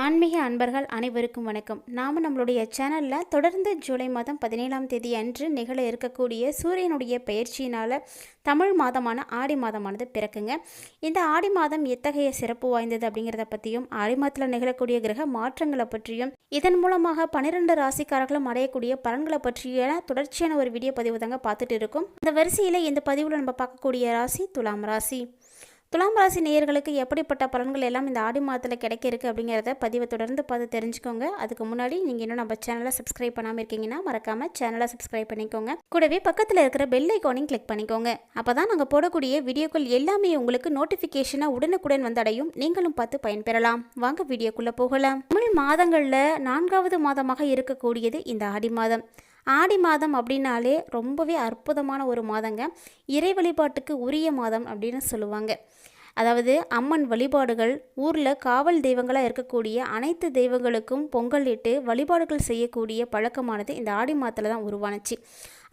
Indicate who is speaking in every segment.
Speaker 1: ஆன்மீக அன்பர்கள் அனைவருக்கும் வணக்கம். நாம் நம்மளுடைய சேனலில் தொடர்ந்து ஜூலை மாதம் பதினேழாம் தேதி அன்று நிகழ இருக்கக்கூடிய சூரியனுடைய பயிற்சியினால் தமிழ் மாதமான ஆடி மாதமானது பிறக்குங்க. இந்த ஆடி மாதம் எத்தகைய சிறப்பு வாய்ந்தது அப்படிங்கிறத பற்றியும் ஆடி மாதத்தில் நிகழக்கூடிய கிரக மாற்றங்களை பற்றியும் இதன் மூலமாக பன்னிரெண்டு ராசிக்காரர்களும் அடையக்கூடிய பலன்களை பற்றிய தொடர்ச்சியான ஒரு வீடியோ பதிவு தாங்க பார்த்துட்டு இருக்கும். இந்த வரிசையில் இந்த பதிவில் நம்ம பார்க்கக்கூடிய ராசி துலாம் ராசி. துலாம் ராசி நேயர்களுக்கு எப்படிப்பட்ட பலன்கள் எல்லாம் இந்த ஆடி மாதத்தில் கிடைக்க இருக்குது அப்படிங்கிறத பதிவை தொடர்ந்து பார்த்து தெரிஞ்சுக்கோங்க. அதுக்கு முன்னாடி நீங்கள் இன்னும் நம்ம சேனலை சப்ஸ்கிரைப் பண்ணாமல் இருக்கீங்கன்னா மறக்காமல் சேனலை சப்ஸ்கிரைப் பண்ணிக்கோங்க. கூடவே பக்கத்தில் இருக்கிற பெல் ஐக்கானையும் கிளிக் பண்ணிக்கோங்க. அப்போ தான் நாங்கள் போடக்கூடிய வீடியோக்கள் எல்லாமே உங்களுக்கு நோட்டிஃபிகேஷனாக உடனுக்குடன் வந்தடையும். நீங்களும் பார்த்து பயன்பெறலாம். வாங்க வீடியோக்குள்ளே போகலாம். தமிழ் மாதங்களில் நான்காவது மாதமாக இருக்கக்கூடியது இந்த ஆடி மாதம். ஆடி மாதம் அப்படின்னாலே ரொம்பவே அற்புதமான ஒரு மாதங்க. இறை வழிபாட்டுக்கு உரிய மாதம் அப்படின்னு சொல்லுவாங்க. அதாவது அம்மன் வழிபாடுகள் ஊரில் காவல் தெய்வங்களாக இருக்கக்கூடிய அனைத்து தெய்வங்களுக்கும் பொங்கல் இட்டு வழிபாடுகள் செய்யக்கூடிய பழக்கமானது இந்த ஆடி மாதத்தில் தான் உருவானுச்சு.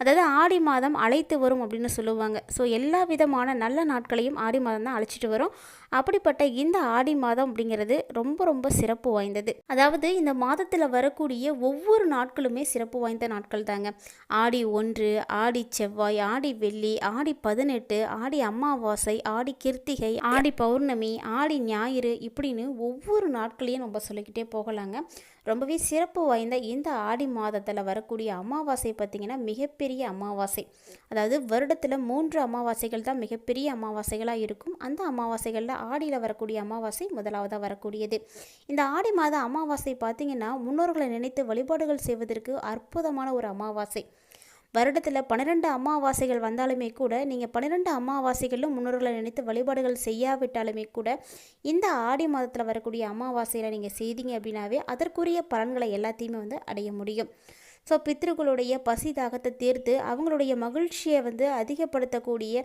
Speaker 1: அதாவது ஆடி மாதம் அழைத்து வரும் அப்படின்னு சொல்லுவாங்க. ஸோ எல்லா விதமான நல்ல நாட்களையும் ஆடி மாதம் தான் அழைச்சிட்டு வரும். அப்படிப்பட்ட இந்த ஆடி மாதம் அப்படிங்கிறது ரொம்ப ரொம்ப சிறப்பு வாய்ந்தது. அதாவது இந்த மாதத்தில் வரக்கூடிய ஒவ்வொரு நாட்களுமே சிறப்பு வாய்ந்த நாட்கள் தாங்க. ஆடி ஒன்று ஆடி செவ்வாய் ஆடி வெள்ளி ஆடி பதினெட்டு ஆடி அமாவாசை ஆடி கிருத்திகை ஆடி பௌர்ணமி ஆடி ஞாயிறு இப்படின்னு ஒவ்வொரு நாட்களையும் நம்ம சொல்லிக்கிட்டே போகலாங்க. ரொம்பவே சிறப்பு வாய்ந்த இந்த ஆடி மாதத்தில் வரக்கூடிய அமாவாசை பார்த்திங்கன்னா மிகப்பெரிய அமாவாசை. அதாவது வருடத்தில் மூன்று அமாவாசைகள் தான் மிகப்பெரிய அமாவாசைகளாக இருக்கும். அந்த அமாவாசைகளில் ஆடியில் வரக்கூடிய அமாவாசை முதலாவதாக வரக்கூடியது. இந்த ஆடி மாத அமாவாசை பார்த்திங்கன்னா முன்னோர்களை நினைத்து வழிபாடுகள் செய்வதற்கு அற்புதமான ஒரு அமாவாசை. வருடத்தில் பன்னிரெண்டு அமாவாசைகள் வந்தாலுமே கூட நீங்கள் பன்னிரெண்டு அமாவாசைகளிலும் முன்னோர்களை நினைத்து வழிபாடுகள் செய்யாவிட்டாலுமே கூட இந்த ஆடி மாதத்தில் வரக்கூடிய அமாவாசையில் நீங்கள் செய்தீங்க அப்படின்னாவே அதற்குரிய பலன்களை எல்லாத்தையுமே வந்து அடைய முடியும். ஸோ பித்ருக்களுடைய பசி தாகத்தை தீர்த்து அவங்களுடைய மகிழ்ச்சியை வந்து அதிகப்படுத்தக்கூடிய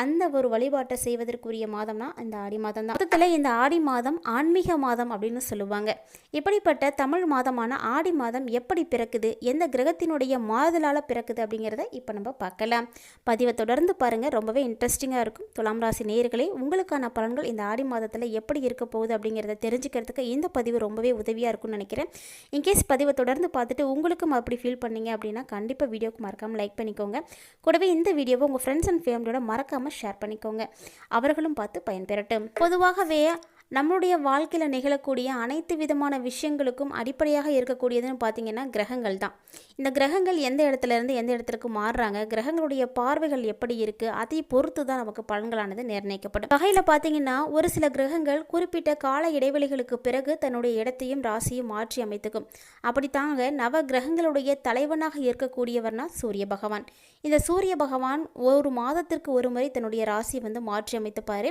Speaker 1: அந்த ஒரு வழிபாட்டை செய்வதற்குரிய மாதம்னா இந்த ஆடி மாதம் தான். மொத்தத்தில் இந்த ஆடி மாதம் ஆன்மீக மாதம் அப்படின்னு சொல்லுவாங்க. இப்படிப்பட்ட தமிழ் மாதமான ஆடி மாதம் எப்படி பிறக்குது? எந்த கிரகத்தினுடைய மாதலால் பிறக்குது அப்படிங்கிறத இப்போ நம்ம பார்க்கலாம். பதிவை தொடர்ந்து பாருங்கள் ரொம்பவே இன்ட்ரெஸ்டிங்காக இருக்கும். துலாம் ராசி நேயர்களே உங்களுக்கான பலன்கள் இந்த ஆடி மாதத்தில் எப்படி இருக்க போகுது அப்படிங்கிறத தெரிஞ்சுக்கிறதுக்கு இந்த பதிவு ரொம்பவே உதவியாக இருக்கும்னு நினைக்கிறேன். இன்கேஸ் பதிவை தொடர்ந்து பார்த்துட்டு உங்களுக்கும் அப்படி ஃபீல் பண்ணீங்க அப்படின்னா கண்டிப்பாக வீடியோக்கு மறக்காமல் லைக் பண்ணிக்கோங்க. கூடவே இந்த வீடியோவை உங்கள் ஃப்ரெண்ட்ஸ் அண்ட் ஃபேமிலியோட மறக்காமல் ஷேர் பண்ணிக்கோங்க. அவர்களும் பார்த்து பயன்பெறட்டும் பொதுவாகவே நம்மளுடைய வாழ்க்கையில் நிகழக்கூடிய அனைத்து விதமான விஷயங்களுக்கும் அடிப்படையாக இருக்கக்கூடியதுன்னு பார்த்தீங்கன்னா கிரகங்கள் தான். இந்த கிரகங்கள் எந்த இடத்துல இருந்து எந்த இடத்துக்கு மாறுறாங்க கிரகங்களுடைய பார்வைகள் எப்படி இருக்குது அதை பொறுத்து தான் நமக்கு பலன்களானது நிர்ணயிக்கப்படும். வகையில் பார்த்தீங்கன்னா ஒரு சில கிரகங்கள் குறிப்பிட்ட கால இடைவெளிகளுக்கு பிறகு தன்னுடைய இடத்தையும் ராசியும் மாற்றி அமைத்துக்கும். அப்படி தாங்க நவ கிரகங்களுடைய தலைவனாக இருக்கக்கூடியவர்னா சூரிய பகவான். இந்த சூரிய பகவான் ஒரு மாதத்திற்கு ஒரு முறை தன்னுடைய ராசியை வந்து மாற்றி அமைத்துப்பார்.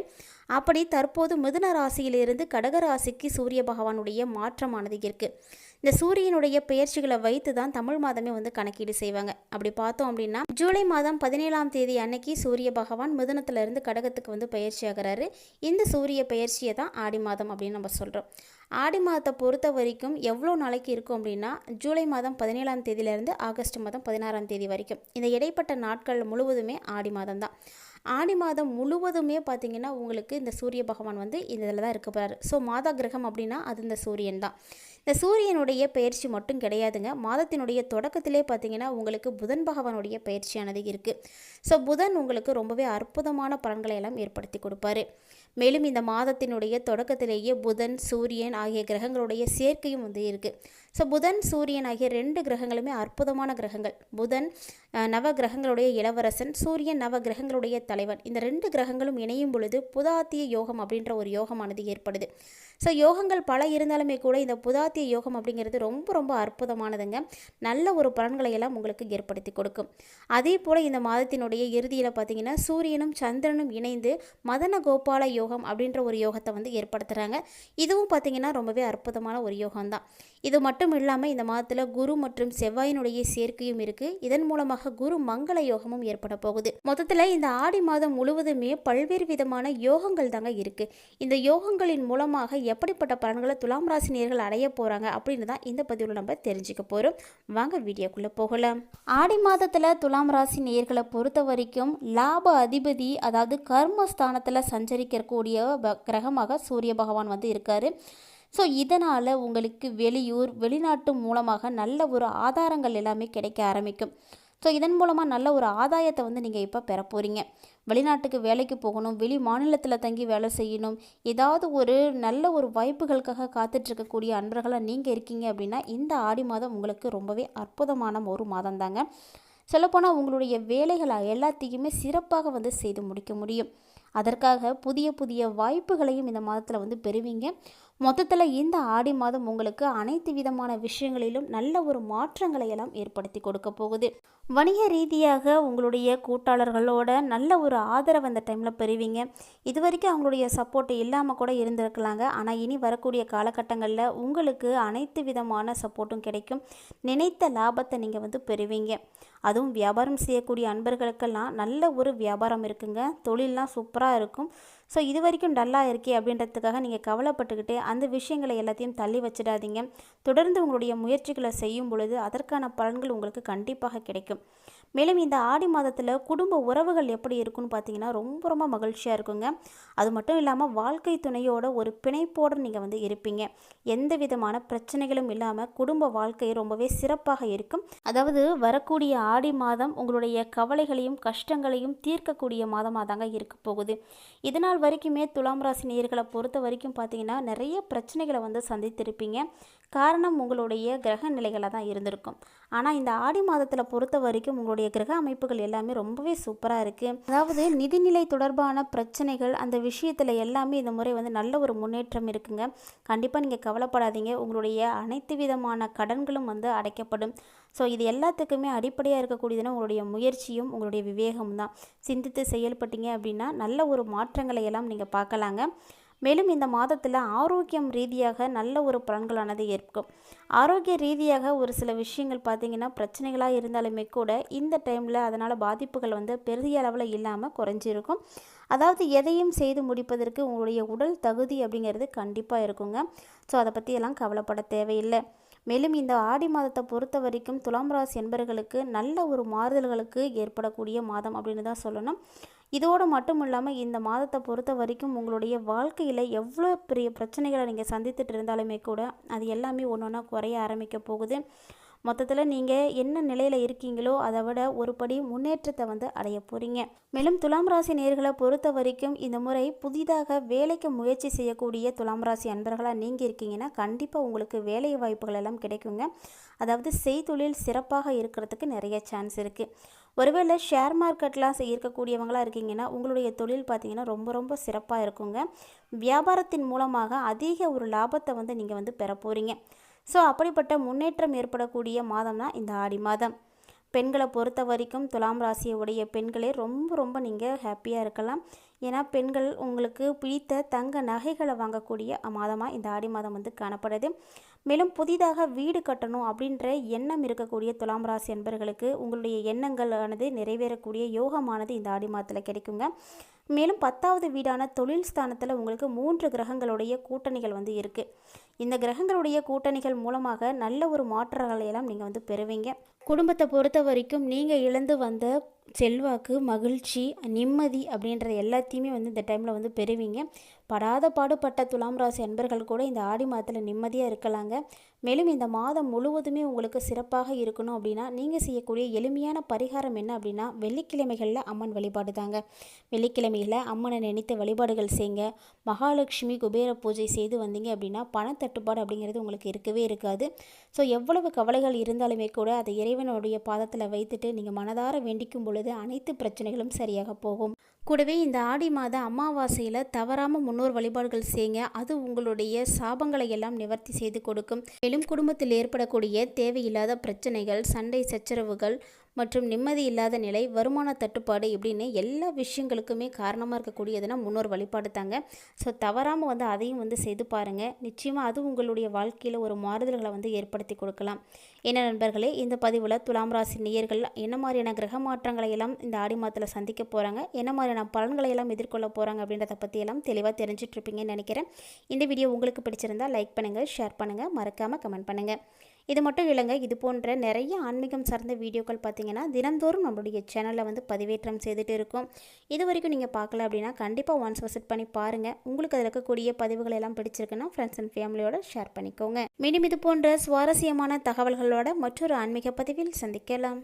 Speaker 1: அப்படி தற்போது மிதுன ராசியிலிருந்து கடகராசிக்கு சூரிய பகவானுடைய மாற்றமானது இருக்குது இந்த சூரியனுடைய பெயர்ச்சிகளை வைத்து தான் தமிழ் மாதமே வந்து கணக்கீடு செய்வாங்க. அப்படி பார்த்தோம் அப்படின்னா ஜூலை மாதம் பதினேழாம் தேதி அன்னைக்கு சூரிய பகவான் மிதுனத்திலிருந்து கடகத்துக்கு வந்து பயிற்சி ஆகிறாரு இந்த சூரிய பெயர்ச்சியை தான் ஆடி மாதம் அப்படின்னு நம்ம சொல்கிறோம் ஆடி மாதத்தை பொறுத்த வரைக்கும் எவ்வளோ நாளைக்கு இருக்கும் அப்படின்னா ஜூலை மாதம் பதினேழாம் தேதியிலேருந்து ஆகஸ்ட் மாதம் பதினாறாம் தேதி வரைக்கும். இந்த இடைப்பட்ட நாட்கள் முழுவதுமே ஆடி மாதம் தான். ஆடி மாதம் முழுவதுமே பார்த்திங்கன்னா உங்களுக்கு இந்த சூரிய பகவான் வந்து இந்த இதில் தான் இருக்க ஸோ மாதா கிரகம் அப்படின்னா அது இந்த சூரியன் தான். இந்த சூரியனுடைய பயிற்சி மட்டும் கிடையாதுங்க. மாதத்தினுடைய தொடக்கத்திலே பார்த்தீங்கன்னா உங்களுக்கு புதன் பகவானுடைய பயிற்சியானது இருக்குது ஸோ புதன் உங்களுக்கு ரொம்பவே அற்புதமான பலன்களை எல்லாம் ஏற்படுத்தி கொடுப்பாரு. மேலும் இந்த மாதத்தினுடைய தொடக்கத்திலேயே புதன் சூரியன் ஆகிய கிரகங்களுடைய சேர்க்கையும் வந்து இருக்குது ஸோ புதன் சூரியன் ஆகிய ரெண்டு கிரகங்களுமே அற்புதமான கிரகங்கள். புதன் நவ கிரகங்களுடைய இளவரசன் சூரியன் நவ கிரகங்களுடைய தலைவன். இந்த ரெண்டு கிரகங்களும் இணையும் பொழுது புதாத்திய யோகம் அப்படின்ற ஒரு யோகமானது ஏற்படுது. ஸோ யோகங்கள் பல இருந்தாலுமே கூட இந்த புதாத்திய யோகம் அப்படிங்கிறது ரொம்ப ரொம்ப அற்புதமானதுங்க. நல்ல ஒரு பலன்களை எல்லாம் உங்களுக்கு ஏற்படுத்தி கொடுக்கும். அதே போல் இந்த மாதத்தினுடைய இறுதியில் பார்த்தீங்கன்னா சூரியனும் சந்திரனும் இணைந்து மதன கோபால யோகம் அப்படின்ற ஒரு யோகத்தை வந்து ஏற்படுத்துகிறாங்க இதுவும் பார்த்தீங்கன்னா ரொம்பவே அற்புதமான ஒரு யோகம் தான் இது மட்டும் மட்டும் இல்லாமல் இந்த மாதத்தில் குரு மற்றும் செவ்வாயினுடைய சேர்க்கையும் இருக்குது இதன் மூலமாக குரு மங்கள யோகமும் ஏற்பட போகுது. மொத்தத்தில் இந்த ஆடி மாதம் முழுவதுமே பல்வேறு விதமான யோகங்கள் தாங்க இருக்குது இந்த யோகங்களின் மூலமாக எப்படிப்பட்ட பலன்களை துலாம் ராசினியர்கள் அடைய போகிறாங்க அப்படின்னு தான் இந்த பதிவில் நம்ம தெரிஞ்சுக்க போகிறோம் வாங்க வீடியோக்குள்ளே போகலாம். ஆடி மாதத்தில் துலாம் ராசி நேர்களை பொறுத்த வரைக்கும் லாப அதிபதி அதாவது கர்மஸ்தானத்தில் சஞ்சரிக்கக்கூடிய கிரகமாக சூரிய பகவான் வந்து இருக்கார். ஸோ இதனால் உங்களுக்கு வெளியூர் வெளிநாட்டு மூலமாக நல்ல ஒரு ஆதாரங்கள் எல்லாமே கிடைக்க ஆரம்பிக்கும். ஸோ இதன் மூலமாக நல்ல ஒரு ஆதாயத்தை வந்து நீங்கள் இப்போ பெற போகிறீங்க வெளிநாட்டுக்கு வேலைக்கு போகணும் வெளி மாநிலத்தில் தங்கி வேலை செய்யணும் ஏதாவது ஒரு நல்ல ஒரு வாய்ப்புகளுக்காக காத்துட்ருக்கக்கூடிய அன்பர்களாக நீங்கள் இருக்கீங்க அப்படின்னா இந்த ஆடி மாதம் உங்களுக்கு ரொம்பவே அற்புதமான ஒரு மாதம் தாங்க. சொல்லப்போனால் உங்களுடைய வேலைகளை எல்லாத்தையுமே சிறப்பாக வந்து செய்து முடிக்க முடியும். அதற்காக புதிய புதிய வாய்ப்புகளையும் இந்த மாதத்தில் வந்து பெறுவீங்க. மொத்தத்தில் இந்த ஆடி மாதம் உங்களுக்கு அனைத்து விதமான விஷயங்களிலும் நல்ல ஒரு மாற்றங்களை எல்லாம் ஏற்படுத்தி கொடுக்க போகுது. வணிக ரீதியாக உங்களுடைய கூட்டாளர்களோட நல்ல ஒரு ஆதரவு அந்த டைமில் பெறுவீங்க. இது வரைக்கும் அவங்களுடைய சப்போர்ட் இல்லாமல் கூட இருந்திருக்கலாங்க. ஆனால் இனி வரக்கூடிய காலகட்டங்களில் உங்களுக்கு அனைத்து விதமான சப்போர்ட்டும் கிடைக்கும். நினைத்த லாபத்தை நீங்கள் வந்து பெறுவீங்க. அதுவும் வியாபாரம் செய்யக்கூடிய அன்பர்களுக்கெல்லாம் நல்ல ஒரு வியாபாரம் இருக்குங்க. தொழிலெலாம் சூப்பராக இருக்கும். ஸோ இது வரைக்கும் டல்லாக இருக்கே அப்படின்றதுக்காக நீங்கள் கவலைப்பட்டுக்கிட்டு அந்த விஷயங்களை எல்லாத்தையும் தள்ளி வச்சிடாதீங்க. தொடர்ந்து உங்களுடைய முயற்சிகளை செய்யும் பொழுது அதற்கான பலன்கள் உங்களுக்கு கண்டிப்பாக கிடைக்கும். மேலும் இந்த ஆடி மாதத்தில் குடும்ப உறவுகள் எப்படி இருக்குன்னு பார்த்தீங்கன்னா ரொம்ப ரொம்ப மகிழ்ச்சியாக இருக்குங்க. அது மட்டும் இல்லாமல் வாழ்க்கை துணையோட ஒரு பிணைப்போடு நீங்கள் வந்து இருப்பீங்க. எந்த விதமான பிரச்சனைகளும் இல்லாமல் குடும்ப வாழ்க்கை ரொம்பவே சிறப்பாக இருக்கும். அதாவது வரக்கூடிய ஆடி மாதம் உங்களுடைய கவலைகளையும் கஷ்டங்களையும் தீர்க்கக்கூடிய மாதமாக தாங்க இருக்க போகுது. இதனால் வரைக்குமே துலாம் ராசி நேர்களை பொறுத்த வரைக்கும் பார்த்தீங்கன்னா நிறைய பிரச்சனைகளை வந்து சந்தித்திருப்பீங்க. காரணம் உங்களுடைய கிரக நிலைகளாக தான் இருந்திருக்கும். ஆனால் இந்த ஆடி மாதத்தில் பொறுத்த வரைக்கும் உங்களுடைய கிரக அமைப்புகள் எல்லாமே ரொம்பவே சூப்பராக இருக்குது அதாவது நிதிநிலை தொடர்பான பிரச்சனைகள் அந்த விஷயத்தில் எல்லாமே இந்த முறை வந்து நல்ல ஒரு முன்னேற்றம் இருக்குங்க. கண்டிப்பாக நீங்கள் கவலைப்படாதீங்க. உங்களுடைய அனைத்து விதமான கடன்களும் வந்து அடைக்கப்படும். ஸோ இது எல்லாத்துக்குமே அடிப்படையாக இருக்கக்கூடியதுன்னா உங்களுடைய முயற்சியும் உங்களுடைய விவேகமும் தான். சிந்தித்து செயல்பட்டீங்க அப்படின்னா நல்ல ஒரு மாற்றங்களை எல்லாம் நீங்கள் பார்க்கலாங்க. மேலும் இந்த மாதத்தில் ஆரோக்கியம் ரீதியாக நல்ல ஒரு பலன்களானது ஏற்கும் ஆரோக்கிய ரீதியாக ஒரு சில விஷயங்கள் பார்த்திங்கன்னா பிரச்சனைகளாக இருந்தாலுமே கூட இந்த டைமில் அதனால் பாதிப்புகள் வந்து பெரிய அளவில் இல்லாமல் குறைஞ்சிருக்கும். அதாவது எதையும் செய்து முடிப்பதற்கு உங்களுடைய உடல் தகுதி அப்படிங்கிறது கண்டிப்பாக இருக்குங்க. ஸோ அதை பற்றியெல்லாம் கவலைப்பட தேவையில்லை. மேலும் இந்த ஆடி மாதத்தை பொறுத்த வரைக்கும் துலாம் ராசி என்பர்களுக்கு நல்ல ஒரு மாறுதல்களுக்கு ஏற்படக்கூடிய மாதம் அப்படின்னு தான் சொல்லணும். இதோடு மட்டும் இல்லாமல் இந்த மாதத்தை பொறுத்த வரைக்கும் உங்களுடைய வாழ்க்கையில் எவ்வளோ பெரிய பிரச்சனைகளை நீங்கள் சந்தித்துட்டு இருந்தாலுமே கூட அது எல்லாமே ஒன்று ஒன்றா குறைய ஆரம்பிக்க போகுது. மொத்தத்தில் நீங்கள் என்ன நிலையில் இருக்கீங்களோ அதை விட ஒரு படி முன்னேற்றத்தை வந்து அடைய போகிறீங்க மேலும் துலாம் ராசி நேர்களை பொறுத்த வரைக்கும் இந்த முறை புதிதாக வேலைக்கு முயற்சி செய்யக்கூடிய துலாம் ராசி அன்பர்களாக நீங்கள் இருக்கீங்கன்னா கண்டிப்பாக உங்களுக்கு வேலை வாய்ப்புகள் எல்லாம் கிடைக்குங்க. அதாவது செய்தொழில் சிறப்பாக இருக்கிறதுக்கு நிறைய சான்ஸ் இருக்குது ஒருவேளை ஷேர் மார்க்கெட்லாம் இருக்கக்கூடியவங்களாக இருக்கீங்கன்னா உங்களுடைய தொழில் பார்த்திங்கன்னா ரொம்ப ரொம்ப சிறப்பாக இருக்குங்க. வியாபாரத்தின் மூலமாக அதிக ஒரு லாபத்தை வந்து நீங்கள் வந்து பெற போகிறீங்க ஸோ அப்படிப்பட்ட முன்னேற்றம் ஏற்படக்கூடிய மாதம்னா இந்த ஆடி மாதம். பெண்களை பொறுத்த வரைக்கும் துலாம் ராசியை உடைய பெண்களே ரொம்ப ரொம்ப நீங்கள் ஹாப்பியாக இருக்கலாம். ஏன்னா பெண்கள் உங்களுக்கு பிடித்த தங்க நகைகளை வாங்கக்கூடிய மாதமாக இந்த ஆடி மாதம் வந்து காணப்படுது. மேலும் புதிதாக வீடு கட்டணும் அப்படின்ற எண்ணம் இருக்கக்கூடிய துலாம் ராசி அன்பர்களுக்கு உங்களுடைய எண்ணங்களானது நிறைவேறக்கூடிய யோகமானது இந்த ஆடி மாதத்தில் கிடைக்குங்க. மேலும் பத்தாவது வீடான தொழில் ஸ்தானத்தில் உங்களுக்கு மூன்று கிரகங்களுடைய கூட்டணிகள் வந்து இருக்குது இந்த கிரகங்களுடைய கூட்டணிகள் மூலமாக நல்ல ஒரு மாற்றங்களை எல்லாம் நீங்கள் வந்து பெறுவீங்க. குடும்பத்தை பொறுத்த வரைக்கும் நீங்கள் இழந்து வந்த செல்வாக்கு மகிழ்ச்சி நிம்மதி அப்படின்ற எல்லாத்தையுமே வந்து இந்த டைமில் வந்து பெறுவீங்க. படாத பாடுபட்ட துலாம் ராசி அன்பர்கள் கூட இந்த ஆடி மாதத்தில் நிம்மதியாக இருக்கலாங்க. மேலும் இந்த மாதம் முழுவதுமே உங்களுக்கு சிறப்பாக இருக்கணும் அப்படின்னா நீங்கள் செய்யக்கூடிய எளிமையான பரிகாரம் என்ன அப்படின்னா வெள்ளிக்கிழமைகளில் அம்மன் வழிபாடு தாங்க. வெள்ளிக்கிழமையில் அம்மனை நினைத்த வழிபாடுகள் செய்யுங்க மகாலட்சுமி குபேர பூஜை செய்து வந்தீங்க அப்படின்னா பணத்தட்டுப்பாடு அப்படிங்கிறது உங்களுக்கு இருக்கவே இருக்காது. ஸோ எவ்வளவு கவலைகள் இருந்தாலுமே கூட அதை இறைவனுடைய பாதத்தில் வைத்துட்டு நீங்கள் மனதார வேண்டிக்கும் பொழுது அனைத்து பிரச்சனைகளும் சரியாக போகும். கூடவே இந்த ஆடி மாத அமாவாசையில் தவறாமல் முன்னோர் வழிபாடுகள் செய்யுங்க அது உங்களுடைய சாபங்களை எல்லாம் நிவர்த்தி செய்து கொடுக்கும். மேலும் குடும்பத்தில் ஏற்படக்கூடிய தேவையில்லாத பிரச்சனைகள் சண்டை சச்சரவுகள் மற்றும் நிம்மதி இல்லாத நிலை வருமான தட்டுப்பாடு இப்படின்னு எல்லா விஷயங்களுக்குமே காரணமாக இருக்கக்கூடியதுன்னா முன்னோர் வழிபாடு தாங்க. ஸோ தவறாமல் வந்து அதையும் வந்து செய்து பாருங்கள் நிச்சயமாக அது உங்களுடைய வாழ்க்கையில் ஒரு மாறுதல்களை வந்து ஏற்படுத்தி கொடுக்கலாம். என்ன நண்பர்களே இந்த பதிவில் துலாம் ராசி நேயர்கள் என்ன மாதிரியான கிரக மாற்றங்களை எல்லாம் இந்த ஆடி மாதத்தில் சந்திக்க போகிறாங்க என்ன மாதிரியான பலன்களை எல்லாம் எதிர்கொள்ள போகிறாங்க அப்படின்றத பற்றியெல்லாம் தெளிவாக தெரிஞ்சிட்ருப்பீங்கன்னு நினைக்கிறேன். இந்த வீடியோ உங்களுக்கு பிடிச்சிருந்தால் லைக் பண்ணுங்கள் ஷேர் பண்ணுங்கள் மறக்காமல் கமெண்ட் பண்ணுங்கள் இது மட்டும் இல்லைங்க இது போன்ற நிறைய ஆன்மீகம் சார்ந்த வீடியோக்கள் பார்த்தீங்கன்னா தினந்தோறும் நம்மளுடைய சேனலில் வந்து பதிவேற்றம் செய்துட்டு இருக்கோம். இது வரைக்கும் நீங்கள் பார்க்கல அப்படின்னா கண்டிப்பாக ஒன்ஸ் விசிட் பண்ணி பாருங்கள் உங்களுக்கு அதில் இருக்கக்கூடிய பதிவுகள் எல்லாம் பிடிச்சிருக்குன்னா ஃப்ரெண்ட்ஸ் அண்ட் ஃபேமிலியோட ஷேர் பண்ணிக்கோங்க. மீண்டும் இது போன்ற சுவாரஸ்யமான தகவல்கள் உங்களோட மற்றொரு ஆன்மீக பதிவில் சந்திக்கலாம்.